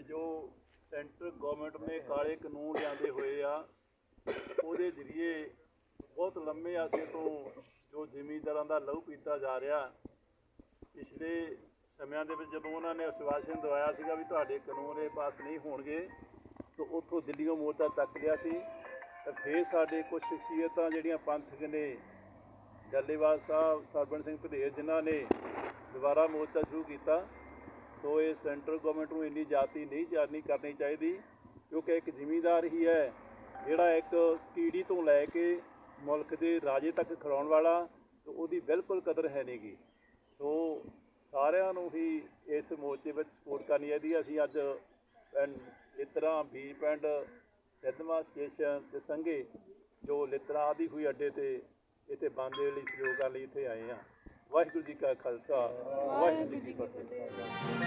ਇਹ ਜੋ centre government ਨੇ ਕਾਲੇ ਕਾਨੂੰਨ ਲਿਆਂਦੇ ਹੋਏ ਆ, ਉਹਦੇ ਜ਼ਰੀਏ ਬਹੁਤ ਲੰਮੇ ਅਰਸੇ ਤੋਂ ਜੋ ਜ਼ਿਮੀਂਦਾਰਾਂ ਦਾ ਲਹੂ ਪੀਤਾ ਜਾ ਰਿਹਾ, ਪਿਛਲੇ ਸਮਿਆਂ ਦੇ ਵਿੱਚ ਜਦੋਂ ਉਹਨਾਂ ਨੇ ਅਸ਼ਵਾਸਨ ਦਵਾਇਆ ਸੀਗਾ ਵੀ ਤੁਹਾਡੇ ਕਾਨੂੰਨ ਇਹ ਪਾਸ ਨਹੀਂ ਹੋਣਗੇ, ਤਾਂ ਉੱਥੋਂ ਦਿੱਲੀੋਂ ਮੋਰਚਾ ਤੱਕ ਲਿਆ ਸੀ। ਤਾਂ ਫੇਰ ਸਾਡੇ ਕੁਝ ਸ਼ਖਸੀਅਤਾਂ ਜਿਹੜੀਆਂ ਪੰਥਕ ਨੇ, ਡੱਲੇਵਾਲ ਸਾਹਿਬ, ਸਰਬਣ ਸਿੰਘ ਭਦੇਰ ਜਿਨ੍ਹਾਂ ਨੇ ਦੁਬਾਰਾ ਮੋਰਚਾ ਸ਼ੁਰੂ ਕੀਤਾ ਸੋ ਇਹ ਸੈਂਟਰ ਗਵਰਨਮੈਂਟ ਨੂੰ ਇੰਨੀ ਜਾਤੀ ਨਹੀਂ ਜਾਣੀ ਕਰਨੀ ਚਾਹੀਦੀ, ਕਿਉਂਕਿ ਇੱਕ ਜ਼ਿਮੀਂਦਾਰ ਹੀ ਹੈ, ਜਿਹੜਾ ਇੱਕ ਕੀੜੀ ਤੋਂ ਲੈ ਕੇ ਮੁਲਕ ਦੇ ਰਾਜੇ ਤੱਕ ਖੜਾਉਣ ਵਾਲਾ, ਤੇ ਉਹਦੀ ਬਿਲਕੁਲ ਕਦਰ ਹੈ ਨਹੀਂਗੀ ਸੋ ਸਾਰਿਆਂ ਨੂੰ ਹੀ ਇਸ ਮੋਰਚੇ ਵਿੱਚ ਸਪੋਰਟ ਕਰਨੀ ਚਾਹੀਦੀ ਹੈ। ਅਸੀਂ ਅੱਜ ਪਿੰਡ ਲਿੱਤਰਾ ਵੀ ਪਿੰਡ, ਸਿੱਧਵਾਂ ਸਟੇਸ਼ਨ ਤੇ ਸੰਘੇ, ਜੋ ਲਿੱਤਰਾ ਆਦੀ ਹੋਈ ਅੱਡੇ ਤੇ ਇੱਥੇ ਬੰਦ ਲਈ ਸਹਿਯੋਗ ਕਰਨ ਲਈ ਇੱਥੇ ਆਏ ਆ ਵਾਹਿਗੁਰੂ ਜੀ ਕਾ ਖਾਲਸਾ, ਵਾਹਿਗੁਰੂ ਜੀ ਕੀ ਫਤਿਹ।